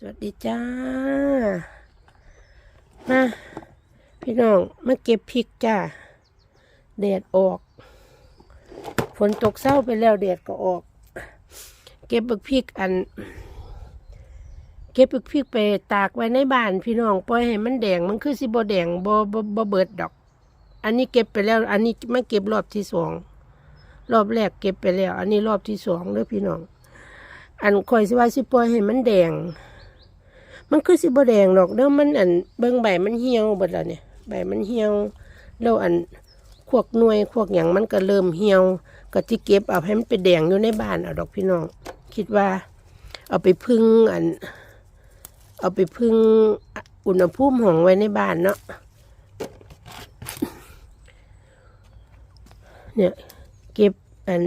สวัสดีจ้า มา พี่น้อง มาเก็บพริกจ้าแดดออก ฝนตกเศร้าไปแล้วแดดก็ออก เก็บบักพริกอัน เก็บบักพริกไปตากไว้ในบ้าน พี่น้องปล่อยให้มันแดงมันคือสิบ่แดงบบบเบิดดอก อันนี้เก็บไปแล้ว อันนี้มาเก็บรอบที่สองรอบแรกเก็บไปแล้ว อันนี้รอบที่สองเด้อพี่น้อง อันคอยสิว่าสิปล่อยให้มันแดง มันคือสิบแดงดอกเด้อมันอันเบิ่งใบมันเหี่ยวเบิดแล้วเนี่ยใบมันเหี่ยวแล้วอันพวกหน่วยพวกหยังมันก็เริ่มเหี่ยว ก็สิเก็บเอาให้มันไปแดงอยู่ในบ้านเอาดอกพี่น้อง คิดว่า เอาไปพึ่งอัน เอาไปพึ่งอุณหภูมิของไว้ในบ้านเนาะเนี่ยเก็บอัน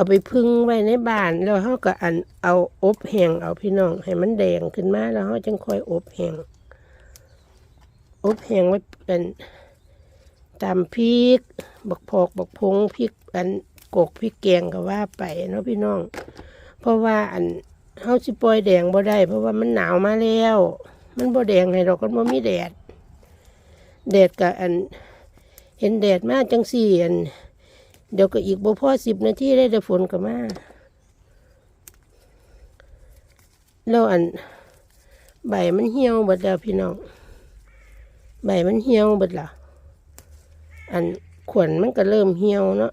เอาไปพึ่งไว้ในบ้านแล้วเขาก็อันเอาอบแห้งเอาพี่น้อง ให้มันแดงขึ้นมาแล้วเขาจึงค่อยอบแห้งอบแห้งไว้เป็นตามพริกบักพอกบักพงพริกอันกกพริกแกงก็ว่าไปเนาะพี่น้อง เพราะว่าอันเขาสิปล่อยแดงบ่ได้ เพราะว่ามันหนาวมาแล้ว มันบ่แดงให้ดอกมันบ่มีแดด แดดกับอัน เห็นแดดมาจังสี่อัน เดี๋ยวก็อีกบ่พอสิบนาทีได้เดี๋ยวฝนก็มาแล้วอัน ใบมันเหี่ยวบิดแล้วพี่น้อง ใบมันเหี่ยวบิดละอันขวนมันก็เริ่มเหี่ยวเนาะ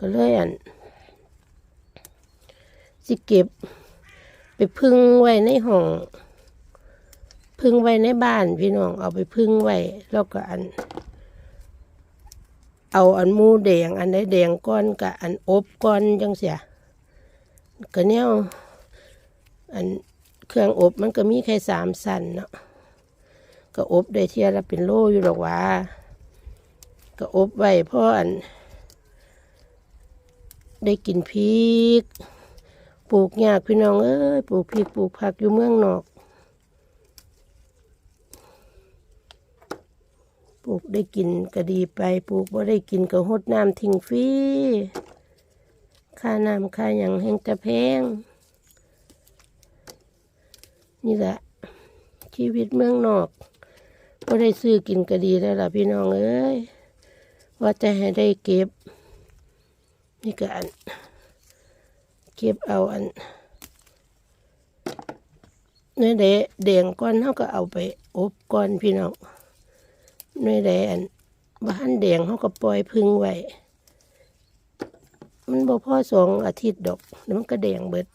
ก็เลยอัน สิเก็บ ไปพึ่งไว้ในห้อง พึ่งไว้ในบ้านพี่น้องเอาไปพึ่งไว้แล้วก็อัน เอาอันมูแดง อันไหนแดงก้อนกับอันอบก้อนจังเสียก็เนี่ยอันเครื่องอบมันก็มีแค่สามสันเนาะก็อบได้เทียละเป็นโลอยู่หรอกว่า ก็อบไว้พราะอัน ได้กินพริก ปลูกยากพี่น้องเอ้ยปลูกพริกปลูกผักอยู่เมืองนอก ปลูกได้กินก็ดีไป ปลูกบ่ได้กินก็หดน้ำทิ้งฟรีค่าน้ำค่าหยังแห้งจะแพง นี่แหละ ชีวิตเมืองนอกบ่ได้ซื้อกินก็ดีแล้วล่ะพี่น้องเอ้ยว่าจะให้ได้เก็บ นี่ก็อัน เก็บเอาอันเนื้อแดแดงก้อนเขาก็เอาไปอบก้อนพี่น้อง หน่วยใดนบ้านแดงเขาก็ปล่อยพึ่งไว้ มันบ่พ่อสองอาทิตย์ดอกแล้วมันก็แดงเบิด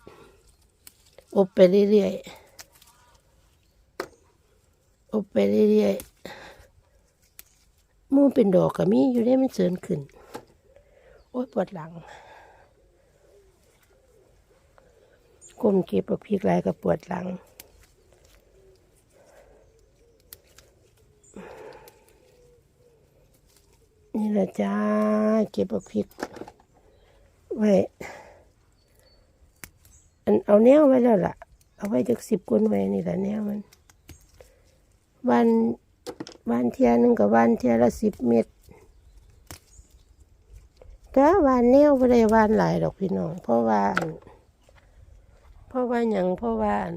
อบไปเรื่อยๆ อบไปเรื่อยๆมูเป็นดอกก็มีอยู่ได้มันเสริญขึ้น โอ้ยปวดหลังก้มเก็บบักพริกหลายก็ปวดหลัง นี่แหละจ้า เก็บบักพริก ไว้ อันเอาแนวไว้แล้วล่ะ เอาไว้จากสิบคนไว้นี่แหละแนวมัน วันวันเทียนึงกับวันเทียละสิบเม็ดก็วันแนวไม่ได้วันหลายดอกพี่น้อง เพราะว่าอันเพราะว่าอย่างเพราะว่าอัน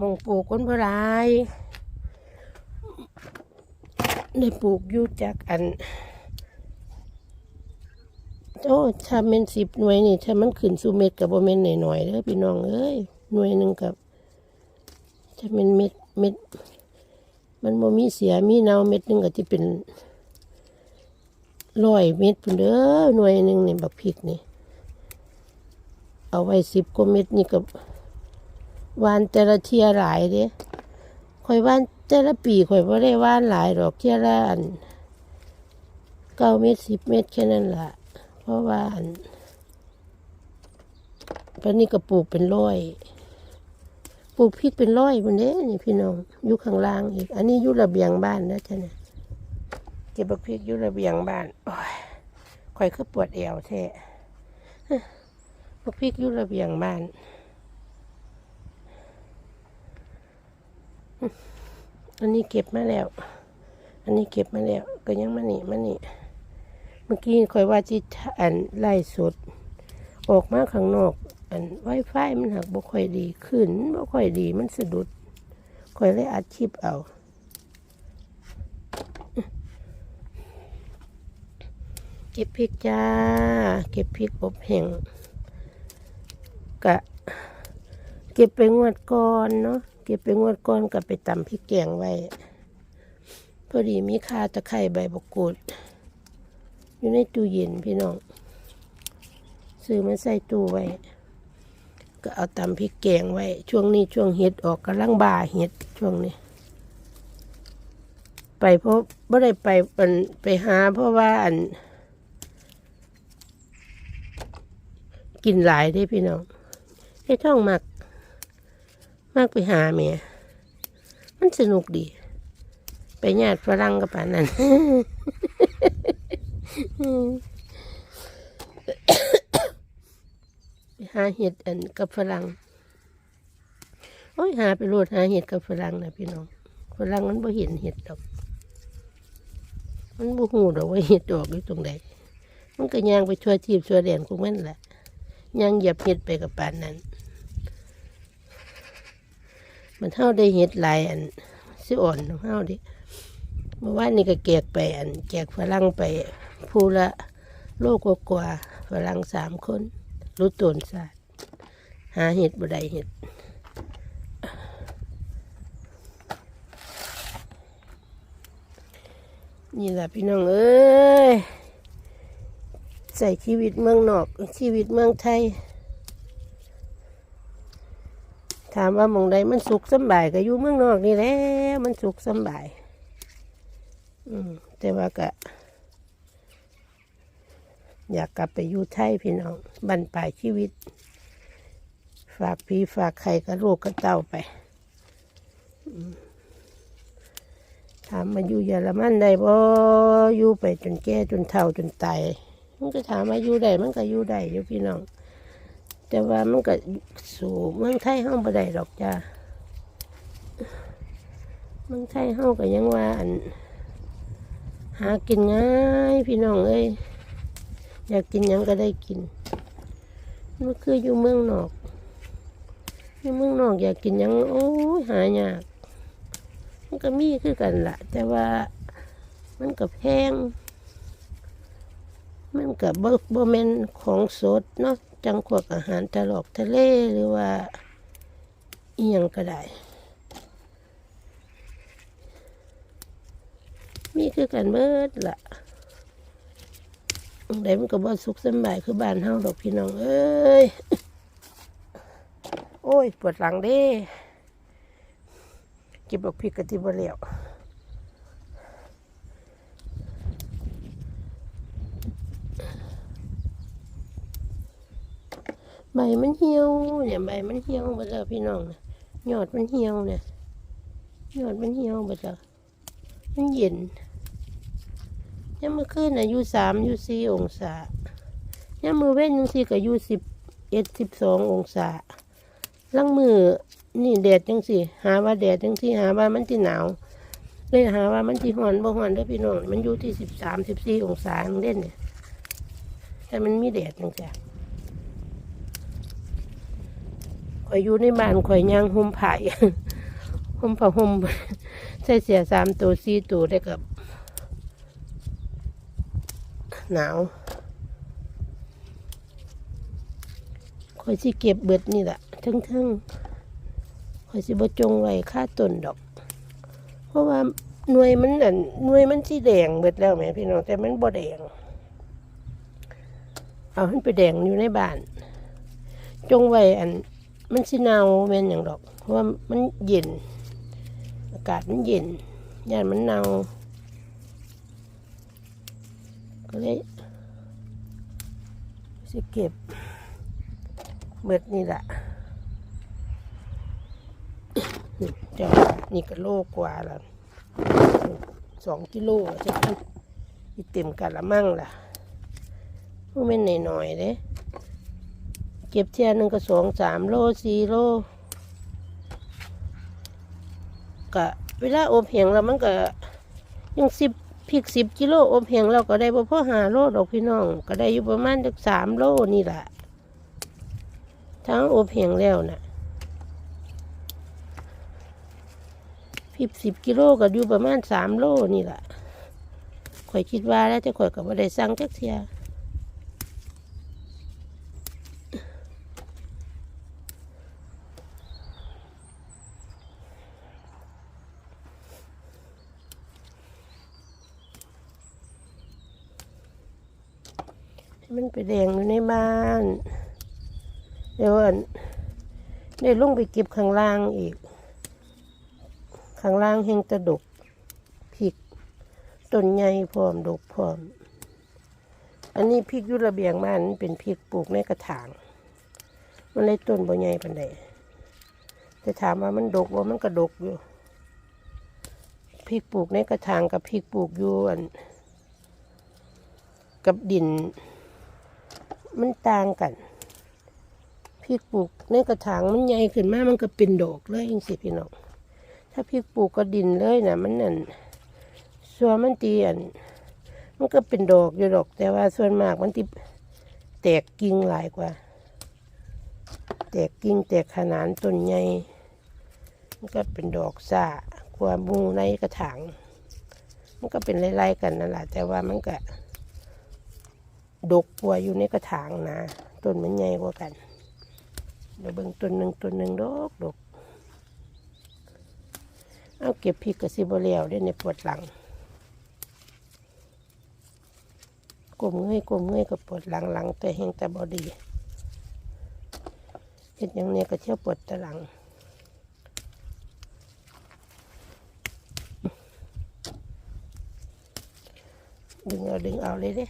มองปลูกคนบ่หลาย ได้ปลูกอยู่จากอันโอ้ถ้าเม็นสิบหน่วยนี่ถ้ามันขึ้นสู่เม็ดกับโบเมนหน่อยๆเด้อพี่น้องเอ้ยหน่วยหนึ่งกับถ้าเป็นเม็ดเม็ด มันโมมีเสียมีเนาเม็ดหนึ่งก็จะเป็นร้อยเม็ดพุ่นเด้อหน่วยหนึ่งนี่บักพริกนี่ เอาไว้สิบกว่าเม็ดนี่กับวานแต่ละเทียหลายเด้ข่อยวาน แต่ละปีข่อยบ่ได้ว่านหลายดอกเที่ยละอันเก้าเมตรสิบเมตรแค่นั้นละเพราะว่าอันตอนนี้ก็ปลูกเป็นร้อยปลูกพริกเป็นร้อยบนเด้นี่พี่น้องอยู่ข้างล่างอีก อันนี้อยู่ระเบียงบ้านนะจ๊ะเนี่ยเก็บพริกอยู่ระเบียงบ้านโอ้ยข่อยคือปวดเอวแท้พริกอยู่ระเบียงบ้าน อันนี้เก็บมาแล้ว อันนี้เก็บมาแล้ว ก็ยังมานี่มานี่ เมื่อกี้คอยว่าจิอันไล่สด ออกมาข้างนอก อันไวไฟมันหักบ่ค่อยดีขึ้นบ่ค่อยดีมันสะดุดค่อยเลยอัดคลิปเอาเก็บพริกจ้า เก็บพริกอบแห้งกะ เก็บไปงวดก่อนเนาะ เก็บไปงวดก่อนกับไปตำพริกแกงไว้ พอดีมีคาตะไคร้ใบมะกรูด อยู่ในตู้เย็นพี่น้อง ซื้อมาใส่ตู้ไว้ ก็เอาตำพริกแกงไว้ ช่วงนี้ช่วงเห็ดออกกำลังบ่าเห็ดช่วงนี้ ไปเพราะไม่ได้ไปอันไปหา เพราะว่าอัน กินหลายได้พี่น้องไอ้ท่องมัก มากไปหาเมียมันสนุกดี ไปญาติฝรั่งกับป่านนั้นไปหาเห็ดอันกับฝรั่งโอ้ยหาไปโลดหาเห็ดกับฝรั่งนะพี่น้องฝรั่งมันบ่เห็นเห็ดดอก มันบ่หูดอกว่าเห็ดดอกอยู่ตรงใดมันก็ย่างไปชั่วทีบชั่วแดนของมันแหละย่างเหยียบเห็ดไปกับป่านนั้น มันเท่าได้เห็ดหลายอันสิอ่อนเท่าดิเมื่อวานนี้ก็แจกไปอันแจกฝรั่งไปผู้ละโลกกว่าๆฝรั่งสามคน รู้ตนศาสตร์หาเห็ดบ่ได้เห็ดนี่แหละพี่น้องเอ้ยใส่ชีวิตเมืองนอกชีวิตเมืองไทย ถามว่ามองใดมันสุขสบายก็อยู่เมืองนอกนี่แหละมันสุขสบาย อืมแต่ว่าก็อยากกลับไปอยู่ไทยพี่น้องบรรปลายชีวิต ฝากพี่ฝากใครกับลูกกับเต้าไปถามมาอยู่เยอรมันได้บ่อยู่ไปจนแก่จนเฒ่าจนตายมันก็ถามว่าอยู่ได้มันก็อยู่ได้อยู่พี่น้อง แต่ว่ามันก็สู่เมืองไทยเฮาบ่ได้ดอกจ้าเมืองไทยเฮาก็ยังว่าอัน หากินง่ายพี่น้องเอ้ยอยากกินยังก็ได้กินมันคืออยู่เมืองนอกอยู่เมืองนอกอยากกินยังโอ้ยหายากมันก็มีคือกันละแต่ว่ามันก็แพงมันก็บ่บ่แม่นของสดเนาะ จังพวกอาหารตลอกทะเลหรือว่าอีหยังก็ได้ มีคือกันเบิดละอันใดมันก็บ่สุขสบายคือบ้านเฮาดอกพี่น้องเอ้ย โอ้ย ปวดหลังเด้เก็บบักพริกกะทิบ่แล้ว มันเหี่ยวเนี่ยใบมันเหี่ยวหมดแล้วพี่น้องเนี่ยยอดมันเหี่ยวเนี่ยยอดมันเหี่ยวหมดแล้วมันเย็นยามมือคืนน่ะอยู่สามอยู่สี่องศายามมือเว้นจังซี่ก็อยู่สิบเอ็ดสิบสององศาลังมือนี่แดดจังสิหาว่าแดดจังสิหาว่ามันที่หนาวเลยหาว่ามันที่ร้อนบ่ร้อนเด้พี่น้องมันอยู่ที่สิบสามสิบสี่องศาจังเด่นเนี่ยแต่มันมีแดดจังจ้ะ ข่ อยอยู่ในบ้านข่อยย่างห่มผ้าห่มผ้าห่มใส่เสียสามตัวสี่ตัวได้กับหนาวข่อยสิเก็บเบิดนี่แหละทั้งทั้งข่อยสิบจงไว้ค่าต้นดอก เพราะว่าหน่วยมันอันหน่วยมันสีแดงเบิดแล้วแม่พี่น้องแต่มันบ่แดง เอาให้ไปแดงอยู่ในบ้าน จงไว้อัน มันสิหนาวแม่นอย่างดอก เพราะว่ามันเย็น อากาศมันเย็นย่านมันหนาวก็เลยสิเก็บเบิดนี่แหละเจ้านี่ก็โลกว่าล้วสองกิโลจะอีเต็มกะละมั่งล่ะพวกแม่นหน่อยๆเด้ เก็บเทียหนึ่งก็สองสามโลสี่โลก็เวลาอบแห้งแล้วมันก็ยังสิบพริกสิบกิโลอบแห้งเราก็ได้บ่พอหาโลดอกพี่น้อง ก็ได้อยู่ประมาณสักสามโลนี่แหละถ้าเราอบแห้งแล้วน่ะพิบสิบกิโลก็อยู่ประมาณสามโลนี่แหละข่อยคิดว่าแล้วจะข่อยกับว่ได้สั่งจักเทีย มันไปแดงอยู่ในบ้าน เดี๋ยวอันได้ลงไปเก็บข้างล่างอีก ข้างล่างแห่งตะดกพริกต้นใหญ่พร้อมดกพร้อม อันนี้พริกยุระเบียงบ้านมันเป็นพริกปลูกในกระถาง มันเลยต้นบ่ใหญ่ปานใดแต่ถามว่ามันดกว่ามันก็ดกอยู่พริกปลูกในกระถางกับพริกปลูกอยู่อันกับดิน มันต่างกันพริกปลูกในกระถางมันใหญ่ขึ้นมามันก็เป็นดอกเลยจังสิพี่น้องถ้าพริกปลูกก็ดินเลยนะมันนั่นส่วนมันตีอันมันก็เป็นดอกอยู่ดอก แต่ว่าส่วนมากมันติแตกกิ่งหลายกว่า แตกกิ่งแตกขนานต้นใหญ่มันก็เป็นดอกซ่ากว่ามุงในกระถางมันก็เป็นไล่ๆกันนั่นแหละแต่ว่ามันก็ ดกกว่าอยู่ในกระถางนะต้นมันใหญ่กว่ากันเดี๋ยวเบิ่งต้นหนึ่งต้นหนึ่งดกดกเอาเก็บพริกกับซิบเลียวได้ในปวดหลังกลมเงยกลมเงยกับปวดหลังหลังแต่แห้งแต่บอดีเห็ดอย่างเนี้ยก็เที่ยวปวดแตะหลังดึงเอาดึงเอาเลยเด้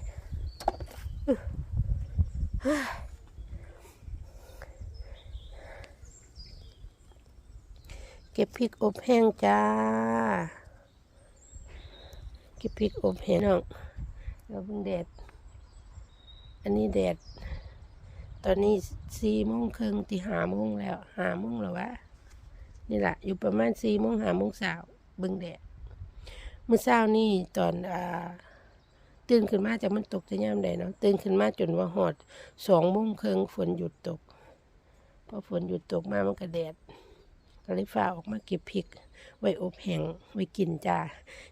เก็บพริกอบแห้งจ้า เก็บพริกอบแห้งน้องเราเพิ่งแดด อันนี้แดด ตอนนี้สี่โมงครึ่งตีห้าโมงแล้วห้าโมงแล้ววะ นี่แหละอยู่ประมาณสี่โมงห้าโมงเช้าเบิ่งแดด เมื่อเช้านี่ตอนอ่า ตื่นขึ้นมาจากมันตกจะย่ำใดเนาะตื่นขึ้นมาจนว่าหอดสองโมงครึ่งฝนหยุดตกพอฝนหยุดตกมามันก็แดดก็เลยฟ้าออกมาเก็บพริก ไว้อบแห้งไว้กินจ้า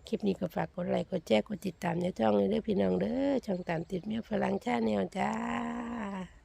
คลิปนี้ก็ฝากกดไลค์กดแชร์กดติดตามในช่องนี้เด้อพี่น้องเด้อช่องตามติดเมียฝรั่งชาแนลจ้า